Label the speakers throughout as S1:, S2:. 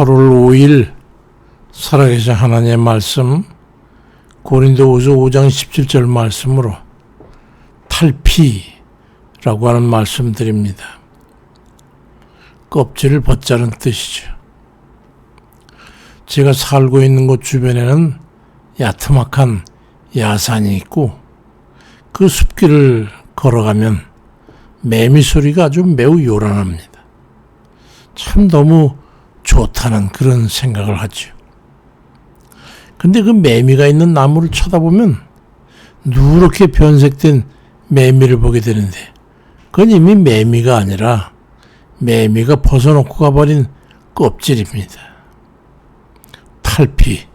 S1: 8월 5일 살아계신 하나님의 말씀 고린도후서 5장 17절 말씀으로 탈피라고 하는 말씀 드립니다. 껍질을 벗자는 뜻이죠. 제가 살고 있는 곳 주변에는 야트막한 야산이 있고 그 숲길을 걸어가면 매미 소리가 아주 매우 요란합니다. 참 너무 좋다는 그런 생각을 하죠. 근데 그 매미가 있는 나무를 쳐다보면 누렇게 변색된 매미를 보게 되는데 그건 이미 매미가 아니라 매미가 벗어놓고 가버린 껍질입니다. 탈피.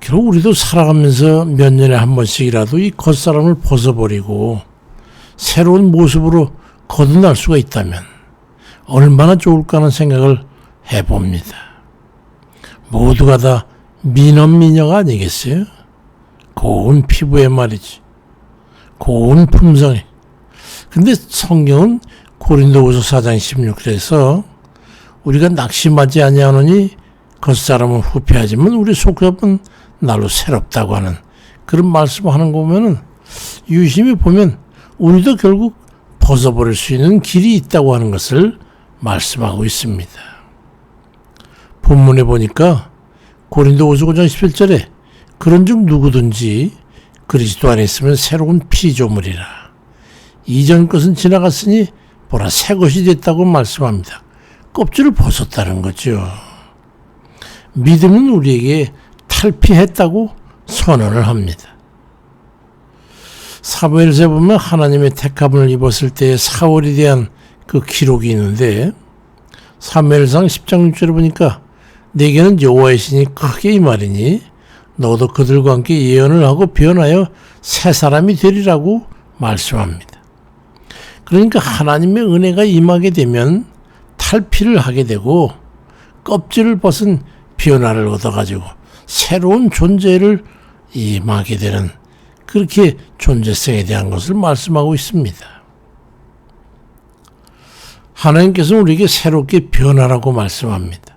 S1: 결국 우리도 살아가면서 몇 년에 한 번씩이라도 이 겉사람을 벗어버리고 새로운 모습으로 거듭날 수가 있다면 얼마나 좋을까 하는 생각을 해봅니다. 모두가 다 미남미녀가 아니겠어요? 고운 피부에 말이지. 고운 품성에. 근데 성경은 고린도후서 4장 16절에서 우리가 낙심하지 아니하노니 겉사람은 후패하지만 우리 속사람은 날로 새롭다고 하는 그런 말씀을 하는 거 보면은 유심히 보면 우리도 결국 벗어버릴 수 있는 길이 있다고 하는 것을 말씀하고 있습니다. 본문에 보니까 고린도후서 5장 17절에 그런즉 누구든지 그리스도 안에 있으면 새로운 피조물이라 이전 것은 지나갔으니 보라 새 것이 됐다고 말씀합니다. 껍질을 벗었다는 거죠. 믿음은 우리에게 탈피했다고 선언을 합니다. 사무엘서 보면 하나님의 택함을 입었을 때의 사월에 대한 그 기록이 있는데 사무엘상 10장 6절에 보니까 내게는 여호와의 신이 크게 이 말이니 너도 그들과 함께 예언을 하고 변하여 새 사람이 되리라고 말씀합니다. 그러니까 하나님의 은혜가 임하게 되면 탈피를 하게 되고 껍질을 벗은 변화를 얻어가지고 새로운 존재를 임하게 되는 그렇게 존재성에 대한 것을 말씀하고 있습니다. 하나님께서는 우리에게 새롭게 변하라고 말씀합니다.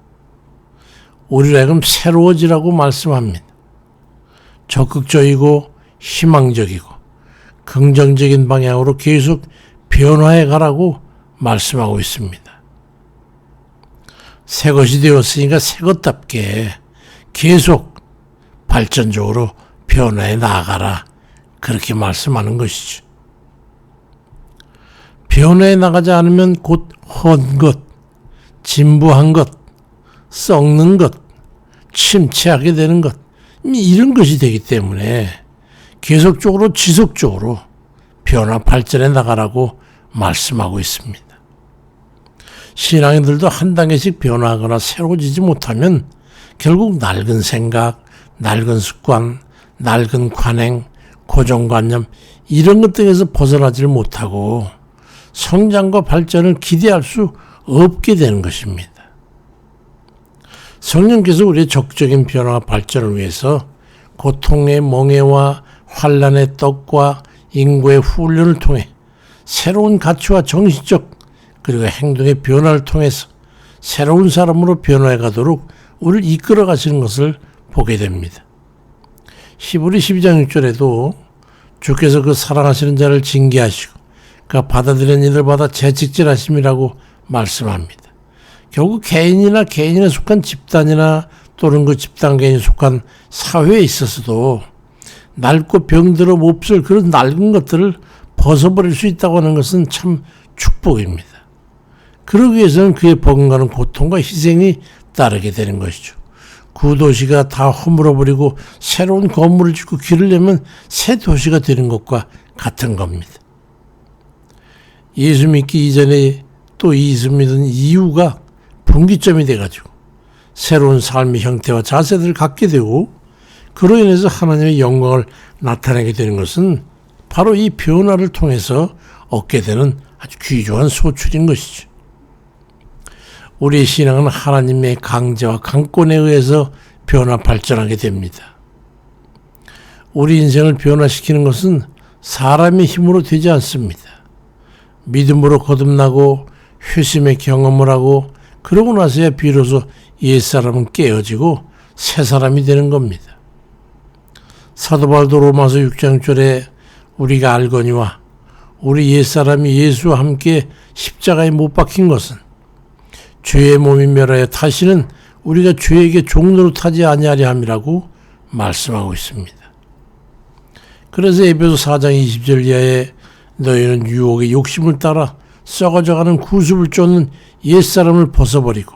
S1: 우리를 하여금 새로워지라고 말씀합니다. 적극적이고 희망적이고 긍정적인 방향으로 계속 변화해 가라고 말씀하고 있습니다. 새 것이 되었으니까 새 것답게 계속 발전적으로 변화해 나가라. 그렇게 말씀하는 것이죠. 변화해 나가지 않으면 곧 헌 것, 진부한 것, 썩는 것, 침체하게 되는 것, 이런 것이 되기 때문에 계속적으로 지속적으로 변화 발전해 나가라고 말씀하고 있습니다. 신앙인들도 한 단계씩 변화하거나 새로워지지 못하면 결국 낡은 생각, 낡은 습관, 낡은 관행, 고정관념 이런 것들에서 벗어나지를 못하고 성장과 발전을 기대할 수 없게 되는 것입니다. 성령께서 우리의 적적인 변화와 발전을 위해서 고통의 멍해와 환란의 떡과 인고의 훈련을 통해 새로운 가치와 정신적 그리고 행동의 변화를 통해서 새로운 사람으로 변화해 가도록 우리를 이끌어 가시는 것을 보게 됩니다. 히브리 12장 6절에도 주께서 그 사랑하시는 자를 징계하시고 그 받아들이는 일을 받아 재직질하심이라고 말씀합니다. 결국 개인이나 개인에 속한 집단이나 또는 그 집단 개인에 속한 사회에 있어서도 낡고 병들어 몹쓸 그런 낡은 것들을 벗어버릴 수 있다고 하는 것은 참 축복입니다. 그러기 위해서는 그의 버금가는 고통과 희생이 따르게 되는 것이죠. 구도시가 다 허물어버리고 새로운 건물을 짓고 길을 내면 새 도시가 되는 것과 같은 겁니다. 예수 믿기 이전에 또 예수 믿은 이유가 분기점이 돼가지고 새로운 삶의 형태와 자세들을 갖게 되고 그로 인해서 하나님의 영광을 나타내게 되는 것은 바로 이 변화를 통해서 얻게 되는 아주 귀중한 소출인 것이죠. 우리의 신앙은 하나님의 강제와 강권에 의해서 변화 발전하게 됩니다. 우리 인생을 변화시키는 것은 사람의 힘으로 되지 않습니다. 믿음으로 거듭나고 회심의 경험을 하고 그러고 나서야 비로소 옛사람은 깨어지고 새 사람이 되는 겁니다. 사도 바울도 로마서 6장 절에 우리가 알거니와 우리 옛사람이 예수와 함께 십자가에 못 박힌 것은 죄의 몸이 멸하여 다시는 우리가 죄에게 종로로 타지 아니하려 함이라고 말씀하고 있습니다. 그래서 에베소 4장 20절 이하에 너희는 유혹의 욕심을 따라 썩어져가는 구습을 쫓는 옛사람을 벗어버리고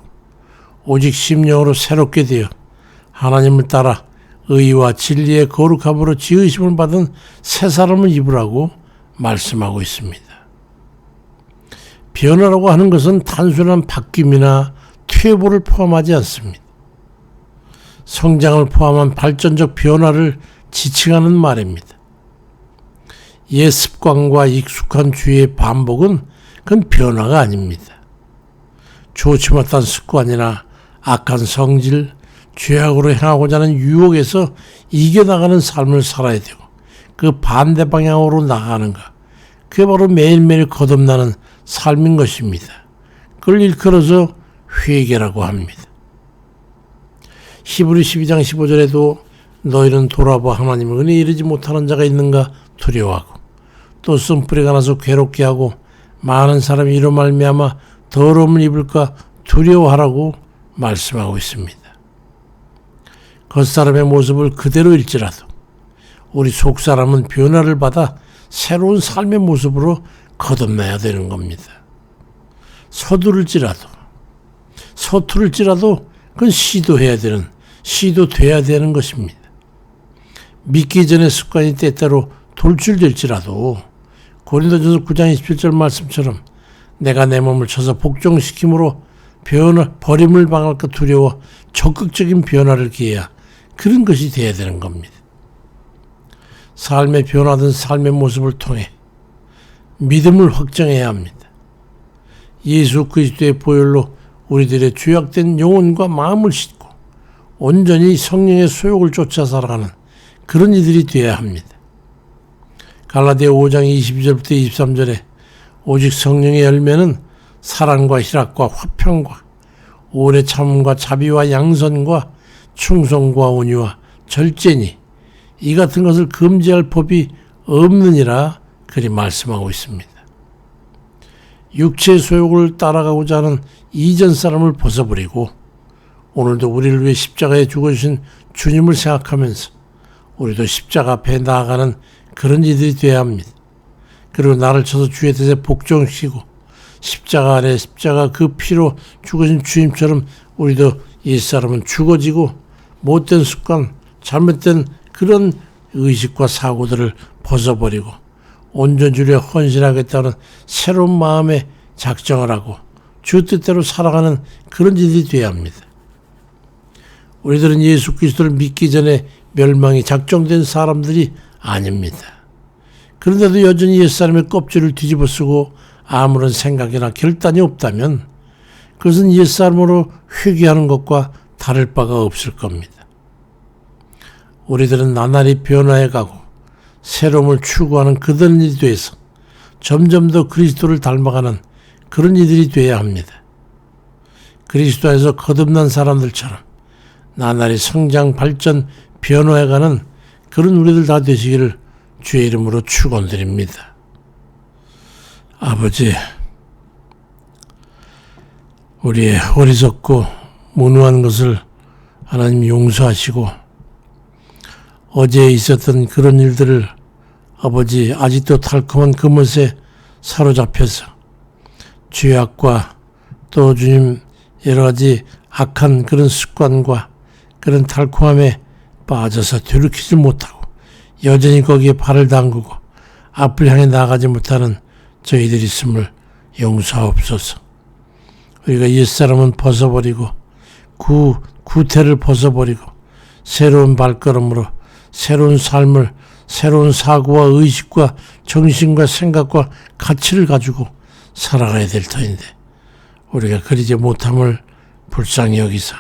S1: 오직 심령으로 새롭게 되어 하나님을 따라 의와 진리의 거룩함으로 지으심을 받은 새 사람을 입으라고 말씀하고 있습니다. 변화라고 하는 것은 단순한 바뀜이나 퇴보를 포함하지 않습니다. 성장을 포함한 발전적 변화를 지칭하는 말입니다. 옛 습관과 익숙한 주의 반복은 그건 변화가 아닙니다. 좋지 못한 습관이나 악한 성질, 죄악으로 향하고자 하는 유혹에서 이겨나가는 삶을 살아야 되고 그 반대 방향으로 나가는 가. 그게 바로 매일매일 거듭나는 삶인 것입니다. 그걸 일컬어서 회개라고 합니다. 히브리 12장 15절에도 너희는 돌아봐 하나님을 은혜 이르지 못하는 자가 있는가 두려워하고 또 쓴뿌리가 나서 괴롭게 하고 많은 사람이 이로 말미암아 더러움을 입을까 두려워하라고 말씀하고 있습니다. 겉사람의 모습을 그대로 일지라도 우리 속사람은 변화를 받아 새로운 삶의 모습으로 거듭나야 되는 겁니다. 서두를지라도 서투를지라도 그건 시도해야 되는 시도돼야 되는 것입니다. 믿기 전에 습관이 때때로 돌출될지라도 고린도전서 9장 27절 말씀처럼 내가 내 몸을 쳐서 복종시킴으로 변화 버림을 당할까 두려워 적극적인 변화를 기해야 그런 것이 돼야 되는 겁니다. 삶의 변화된 삶의 모습을 통해 믿음을 확정해야 합니다. 예수 그리스도의 보혈로 우리들의 죄악된 영혼과 마음을 씻고 온전히 성령의 소욕을 쫓아 살아가는 그런 이들이 되어야 합니다. 갈라디아 5장 22절부터 23절에 오직 성령의 열매는 사랑과 희락과 화평과 오래 참음과 자비와 양선과 충성과 온유와 절제니 이 같은 것을 금지할 법이 없느니라 그리 말씀하고 있습니다. 육체 소욕을 따라가고자 하는 이전 사람을 벗어버리고 오늘도 우리를 위해 십자가에 죽어주신 주님을 생각하면서 우리도 십자가 앞에 나아가는 그런 이들이 되어야 합니다. 그리고 나를 쳐서 주의 뜻에 복종시키고 십자가 안에 십자가 그 피로 죽으신 주님처럼 우리도 옛사람은 죽어지고 못된 습관, 잘못된 그런 의식과 사고들을 벗어버리고 온전주에 헌신하겠다는 새로운 마음에 작정을 하고 주 뜻대로 살아가는 그런 일이 되어야 합니다. 우리들은 예수 그리스도를 믿기 전에 멸망이 작정된 사람들이 아닙니다. 그런데도 여전히 옛사람의 껍질을 뒤집어 쓰고 아무런 생각이나 결단이 없다면 그것은 옛사람으로 회개하는 것과 다를 바가 없을 겁니다. 우리들은 나날이 변화해 가고 새로움을 추구하는 그들이 돼서 점점 더 그리스도를 닮아가는 그런 이들이 되어야 합니다. 그리스도 안에서 거듭난 사람들처럼 나날이 성장, 발전, 변화해가는 그런 우리들 다 되시기를 주의 이름으로 축원드립니다. 아버지, 우리의 어리석고 무능한 것을 하나님 용서하시고 어제 있었던 그런 일들을 아버지 아직도 달콤한 그것에 사로잡혀서 죄악과 또 주님 여러 가지 악한 그런 습관과 그런 달콤함에 빠져서 되돌키지 못하고 여전히 거기에 발을 담그고 앞을 향해 나가지 못하는 저희들이 있음을 용서하옵소서. 우리가 옛사람은 벗어버리고 구, 구태를 벗어버리고 새로운 발걸음으로 새로운 삶을 새로운 사고와 의식과 정신과 생각과 가치를 가지고 살아가야 될 터인데 우리가 그리지 못함을 불쌍히 여기사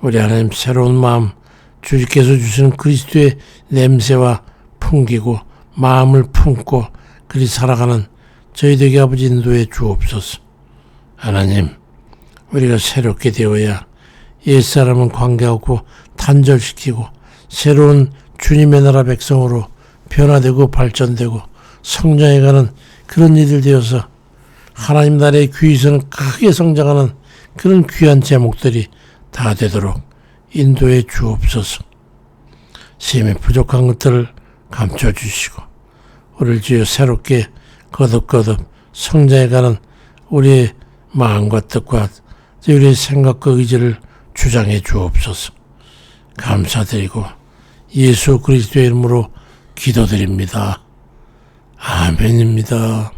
S1: 우리 하나님 새로운 마음 주께서 주시는 그리스도의 냄새와 풍기고 마음을 품고 그리 살아가는 저희들에게 아버지 인도해 주옵소서. 하나님 우리가 새롭게 되어야 옛사람은 관계하고 단절시키고 새로운 주님의 나라 백성으로 변화되고 발전되고 성장해가는 그런 이들 되어서 하나님 나라의 귀에서는 크게 성장하는 그런 귀한 제목들이 다 되도록 인도해 주옵소서. 심히 부족한 것들을 감춰 주시고 우리를 주여 새롭게 거듭거듭 성장해가는 우리의 마음과 뜻과 우리의 생각과 의지를 주장해 주옵소서. 감사드리고 예수 그리스도의 이름으로 기도드립니다. 아멘입니다.